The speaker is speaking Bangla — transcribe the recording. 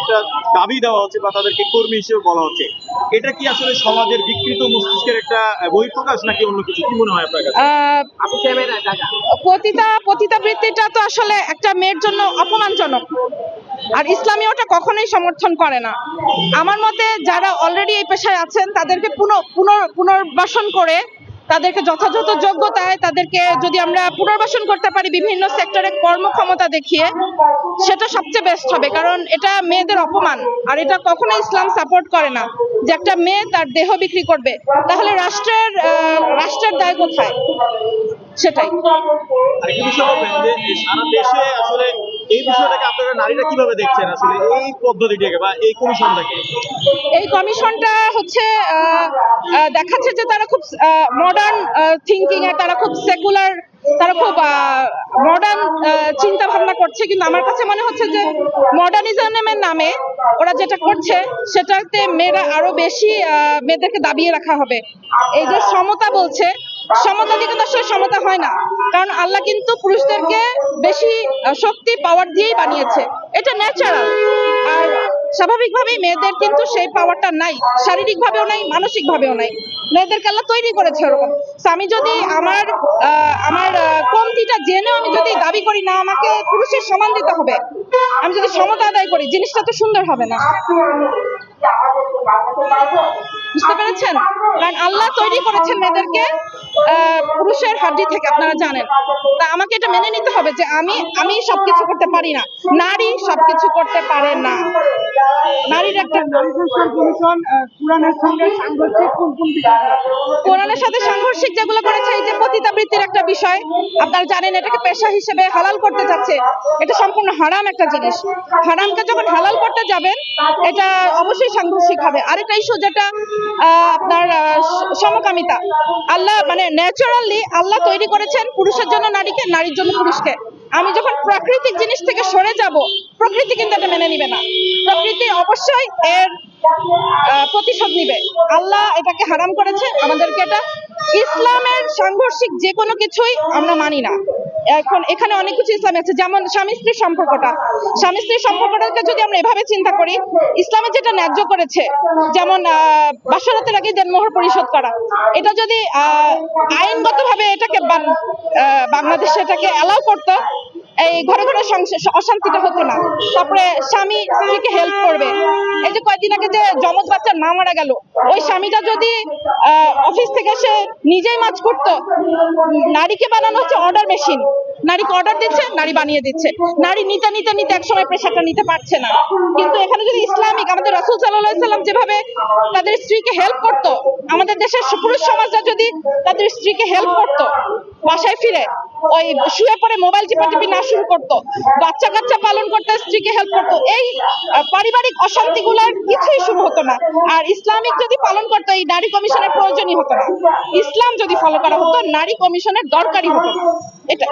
একটা দাবি দেওয়া হচ্ছে বা তাদেরকে কর্মী হিসেবে বলা হচ্ছে। এটা কি আসলে সমাজের বিকৃত মস্তিষ্কের একটা বহিঃপ্রকাশ নাকি অন্য কিছু? কি মনে হয় আপনার কাছে? পতিতা পতিতা বৃত্তিটা তো আসলে একটা মেয়ের জন্য অপমানজনক। আর ইসলামী ওটা কখনোই সমর্থন করে না। আমার মতে যারা অলরেডি এই পেশায় আছেন তাদেরকে পুনঃ পুনর পুনর্বাসন করে তাদেরকে যথাযথ যোগ্যতায় তাদেরকে যদি আমরা পুনর্বাসন করতে পারি বিভিন্ন সেক্টরে কর্মক্ষমতা দেখিয়ে, সেটা সবচেয়ে বেস্ট হবে। কারণ এটা মেয়েদের অপমান। আর এটা কখনো ইসলাম সাপোর্ট করে না যে একটা মেয়ে তার দেহ বিক্রি করবে। তাহলে রাষ্ট্রের রাষ্ট্রের দায় কোথায়? সেটাই। আর বিষয় বলবেন যে সারা দেশে আসলে এই বিষয়টাকে আপনারা নারীরা কীভাবে দেখছেন আসলে? এই পদ্ধতিটাকে বা এই কমিশনটাকে? এই কমিশনটা হচ্ছে দেখাচ্ছে যে তারা খুব মডার্ন থিঙ্কিং এ তারা খুব সেকুলার তারা খুব মডার্ন চিন্তা ভাবনা করছে। কিন্তু আমার কাছে মনে হচ্ছে যে মডার্নিজমের নামে ওরা যেটা করছে সেটাতে মেয়েরা আরও বেশি আহ, মেয়েদেরকে দাবিয়ে রাখা হবে। এই যে সমতা বলছে সমতা কিন্তু আসলে সমতা হয় না। কারণ আল্লাহ কিন্তু পুরুষদেরকে বেশি শক্তি পাওয়ার দিয়েই বানিয়েছে। এটা ন্যাচারাল আর স্বাভাবিকভাবেই মেয়েদের কিন্তু সেই পাওয়ারটা নাই। শারীরিক ভাবেও নাই মানসিক ভাবেও নাই। মেয়েদেরকে আল্লাহ তৈরি করেছে ওরকম। আমি যদি আমার আমার কমতিটা জেনেও আমি যদি দাবি করি, না, আমাকে পুরুষের সমান দিতে হবে। আমি যদি সমতা আদায় করি, জিনিসটা তো সুন্দর হবে না। বুঝতে পেরেছেন? কারণ আল্লাহ তৈরি করেছেন মেয়েদেরকে। পুরুষের হাড্ডি থেকে আপনারা জানেন। তা আমাকে এটা মেনে নিতে হবে যে আমি আমি সবকিছু করতে পারি না। নারী সবকিছু করতে পারে না। নারীর একটা কোরআনের সাথে সাংঘর্ষিক যেগুলো করেছে, এই যে পতিতাবৃত্তির একটা বিষয়, আপনারা জানেন এটাকে পেশা হিসেবে হালাল করতে যাচ্ছে। এটা সম্পূর্ণ হারাম একটা জিনিস। হারামকে যখন হালাল করতে যাবেন, এটা অবশ্যই সাংঘর্ষিক হবে। আরেকটা ইস্যু যেটা আপনার সমকামিতা। আল্লাহ মানে ন্যাচারালি আল্লাহ তৈরি করেছেন পুরুষের জন্য নারীকে, নারীর জন্য পুরুষকে। আমি যখন প্রাকৃতিক জিনিস থেকে সরে যাব, প্রকৃতি কিন্তু এটা মেনে নিবে না। প্রকৃতি অবশ্যই এর প্রতিশোধ নিবে। আল্লাহ এটাকে হারাম করেছে। আমাদেরকে এটা ইসলামের সাংঘর্ষিক যে কোনো কিছুই আমরা মানি না। এখন এখানে অনেক কিছু ইসলাম আছে। যেমন স্বামী স্ত্রীর সম্পর্কটা। স্বামী স্ত্রীর সম্পর্কটাকে যদি আমরা এভাবে চিন্তা করি, ইসলামে যেটা ন্যায্য করেছে, যেমন বাসরাতের আগে দেনমোহর পরিশোধ করা। এটা যদি আইনগতভাবে এটাকে বাংলাদেশে এটাকে অ্যালাউ করতো এই ঘরে ঘরে অশান্তিটা হতো না। তারপরে স্বামী স্ত্রীকে হেল্প করবে। এই যে কয়েকদিন আগে যে জমজ বাচ্চার মা মারা গেল, ওই স্বামীটা যদি অফিস থেকে এসে নিজেই মাছ করতো নারীকে বানানো হচ্ছে অর্ডার মেশিন নারীকে অর্ডার দিচ্ছে, নারী বানিয়ে দিচ্ছে। নারী নিতে নিতে নিতে একসময় প্রেশারটা নিতে পারছে না। কিন্তু এখানে যদি ইসলামিক, আমাদের রসুল সাল্লাহ সাল্লাম যেভাবে তাদের স্ত্রীকে হেল্প করতো, আমাদের দেশের পুরুষ সমাজটা যদি তাদের স্ত্রীকে হেল্প করতো বাসায় ফিরে ওই শুয়ে পড়ে মোবাইল টিপাটিপি না শুরু করতো। বাচ্চা কাচ্চা পালন করতে, স্ত্রীকে হেল্প করতো। এই পারিবারিক পারিবারিক অশান্তিগুলোর কিছুই শুরু হতো না। আর ইসলামিক যদি পালন করতো, এই নারী কমিশনের প্রয়োজনই হতো না। ইসলাম যদি ফলো করা হতো, নারী কমিশনের দরকারই হতো এটা